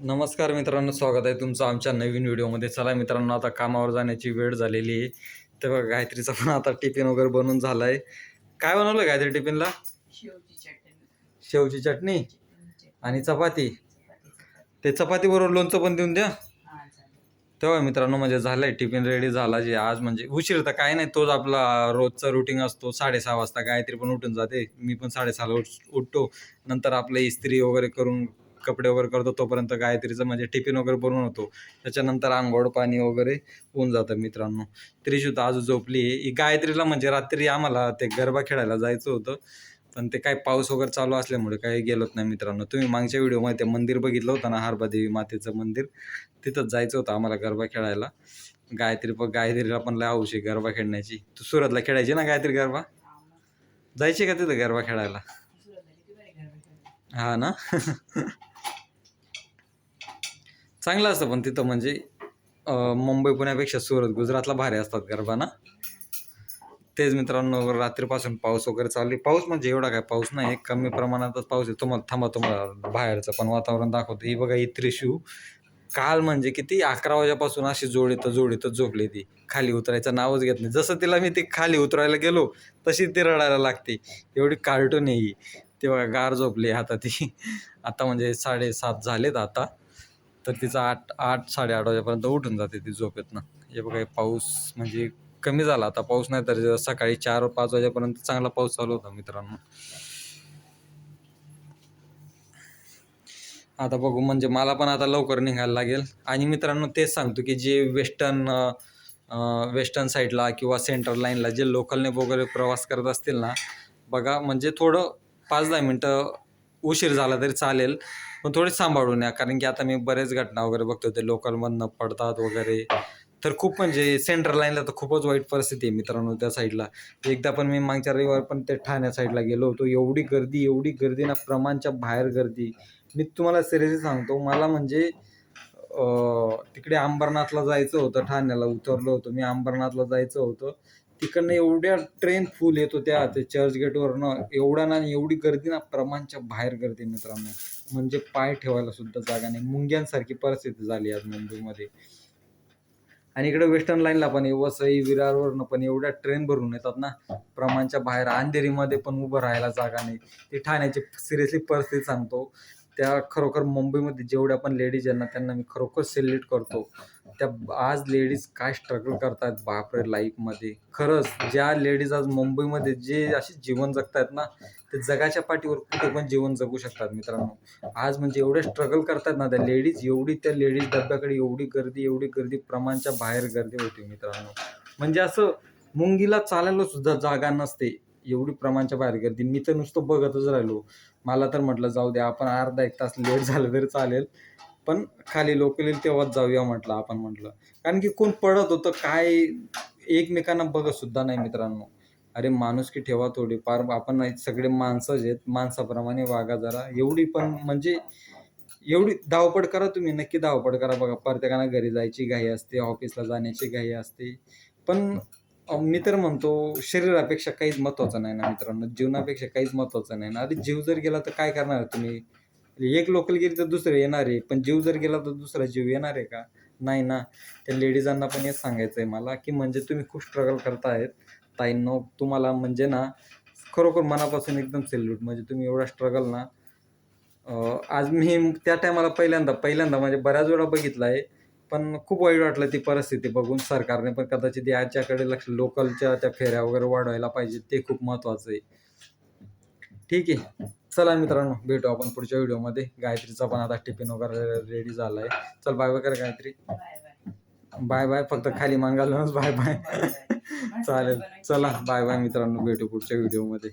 नमस्कार मित्रांनो स्वागत आहे तुमचं आमच्या नवीन व्हिडिओमध्ये. चला मित्रांनो आता कामावर जाण्याची वेळ झालेली आहे. तर बघा गायत्रीचा पण आता टिफिन वगैरे बनवून झाला आहे काय बनवलं गायत्री टिफिनला? शेवची चटणी. आणि चपाती. ते चपातीबरोबर लोणचं पण देऊन द्या. हा तेव्हा मित्रांनो म्हणजे झालंय टिफिन रेडी झाला जे आज म्हणजे उशीर तर काय नाही तोच आपला रोजचा रुटीन असतो. साडेसहा वाजता गायत्री पण उठून जाते. मी पण साडेसहाला उठ उठतो. नंतर आपलं इस्त्री वगैरे करून कपडे वगैरे करतो तोपर्यंत गायत्रीचं म्हणजे टिफिन वगैरे बनवून होतो. त्याच्यानंतर आंघोळ पाणी वगैरे होऊन जातं मित्रांनो. त्रिशू आज झोपली आहे. ही गायत्रीला म्हणजे रात्री आम्हाला ते गरबा खेळायला जायचं होतं. पण ते काय पाऊस वगैरे चालू असल्यामुळे काही गेलोच नाही मित्रांनो. तुम्ही मागच्या व्हिडिओमध्ये ते मंदिर बघितलं होतं ना हारबादेवी मातेचं मंदिर? तिथंच जायचं होतं आम्हाला गरबा खेळायला. गायत्री पण गायत्रीला पण लय आवश्यक गरबा खेळण्याची. तू सुरतला खेळायची ना गायत्री गरबा? जायची का तिथं गरबा खेळायला? हा ना? चांगलं असतं पण तिथं म्हणजे मुंबई पुण्यापेक्षा सुरत गुजरातला भारी असतात गरबा ना तेच मित्रांनो रात्रीपासून पाऊस वगैरे चालू पाऊस म्हणजे एवढा काय पाऊस नाही कमी प्रमाणातच पाऊस आहे. तुम्हाला थांबा तुम्हाला बाहेरचं पण वातावरण दाखवतो. ही बघा ही त्रिशू काल म्हणजे किती? अकरा वाजेपासून अशी जोडीत जोडीतच झोपली ती. खाली उतरायचं नावच घेत नाही. जसं तिला मी ती खाली उतरायला गेलो तशी ती रडायला लागते. एवढी कार्टून आहे ही. ती बघा गार झोपली आता ती आता म्हणजे साडेसात झालेत आता. तर तिचा आठ आठ साडेआठ वाजेपर्यंत उठून जाते ती झोपेतनं. हे बघा पाऊस म्हणजे कमी झाला. आता पाऊस नाही तर सकाळी चार पाच वाजेपर्यंत चांगला पाऊस चालू होता मित्रांनो. आता बघू म्हणजे मला पण आता लवकर निघायला लागेल. आणि मित्रांनो तेच सांगतो की जे वेस्टर्न वेस्टर्न साईडला किंवा सेंट्रल लाईनला जे लोकलने वगैरे प्रवास करत असतील ना बघा म्हणजे थोडं पाच दहा मिनटं उशीर झाला तरी चालेल. पण थोडी सांभाळून या कारण की आता मी बरेच घटना वगैरे बघतो ते लोकलमधनं पडतात वगैरे. तर खूप म्हणजे सेंट्रल लाईनला तर खूपच वाईट परिस्थिती आहे मित्रांनो त्या साईडला एकदा पण मी मागच्या रविवार पण ते ठाण्या साईडला गेलो होतो. एवढी गर्दी एवढी गर्दी ना प्रमाणच्या बाहेर गर्दी. मी तुम्हाला सिरियसली सांगतो मला म्हणजे तिकडे अंबरनाथला जायचं होतं ठाण्याला उतरलो होतो. मी अंबरनाथला जायचं होतं. तिकडनं एवढ्या ट्रेन फुल येत होत्या ते चर्च गेटवरनं एवढ्या ना एवढी गर्दी ना प्रमाणच्या बाहेर गर्दी मित्रांनो. म्हणजे पाय ठेवायला सुद्धा जागा नाही. मुंग्यांसारखी परिस्थिती झाली आज मुंबईमध्ये. आणि इकडे वेस्टर्न लाईनला पण वसई विरारवरनं पण एवढ्या ट्रेन भरून येतात ना प्रमाणच्या बाहेर. अंधेरीमध्ये पण उभं राहायला जागा नाही. ती ठाण्याची सिरियसली परिस्थिती सांगतो. त्या खरोखर मुंबईमध्ये जेवढ्या पण लेडीज आहेत ना त्यांना मी खरोखर सिलेक्ट करतो. त्या आज लेडीज काय स्ट्रगल करतात बापरे लाईफमध्ये खरंच ज्या लेडीज आज मुंबईमध्ये जे असे जीवन जगतायत ना ते जगाच्या पाठीवर कुठे पण जीवन जगू शकतात मित्रांनो. आज म्हणजे एवढे स्ट्रगल करतात ना त्या लेडीज एवढी त्या लेडीज डब्याकडे एवढी गर्दी एवढी गर्दी प्रमाणच्या बाहेर गर्दी होती मित्रांनो. म्हणजे असं मुंगीला चालायला सुद्धा जागा नसते. एवढी प्रमाणच्या बाहेर गर्दी मी तर नुसतं बघतच राहिलो. मला तर म्हटलं जाऊ द्या आपण अर्धा एक तास लेट झालं तरी चालेल. पण खाली लोक येईल तेव्हाच जाऊया म्हटलं आपण म्हटलं. कारण की कोण पडत होतं काय एकमेकांना बघत सुद्धा नाही मित्रांनो. अरे माणूस की ठेवा थोडी फार. आपण नाही सगळे माणसं आहेत. माणसाप्रमाणे वागा जरा. एवढी पण म्हणजे एवढी धावपळ करा तुम्ही. नक्की धावपळ करा बघा. प्रत्येकाला घरी जायची घाई असते ऑफिसला जाण्याची घाई असते. पण मी तर म्हणतो शरीरापेक्षा काहीच महत्त्वाचं नाही ना मित्रांनो. जीवनापेक्षा काहीच महत्त्वाचं नाही ना. अरे जीव जर गेला तर काय करणार तुम्ही? एक लोकल गेली तर दुसरं येणार आहे. पण जीव जर गेला तर दुसरा जीव येणार आहे का? नाही ना. त्या लेडीजांना पण हेच सांगायचं आहे मला की म्हणजे तुम्ही खूप स्ट्रगल करतायत ताईंनो तुम्हाला म्हणजे ना खरोखर मनापासून एकदम सेल्यूट म्हणजे तुम्ही एवढा स्ट्रगल ना. आज मी त्या टायमाला पहिल्यांदा पहिल्यांदा म्हणजे बऱ्याच वेळा बघितला आहे पण खूप वाईट वाटलं ती परिस्थिती बघून सरकारने पण कदाचित याच्याकडे लक्ष लोकलच्या त्या फेऱ्या वगैरे वाढवायला पाहिजे ते खूप महत्त्वाचं आहे. ठीक आहे. चला मित्रांनो भेटू आपण पुढच्या व्हिडिओमध्ये. गायत्रीचा पण आता टिफिन वगैरे रेडी झाला आहे चल बाय बाय कर गायत्री. बाय बाय फक्त खाली मान घालूनच बाय बाय. चालेल. चला बाय बाय मित्रांनो. भेटू पुढच्या व्हिडिओमध्ये.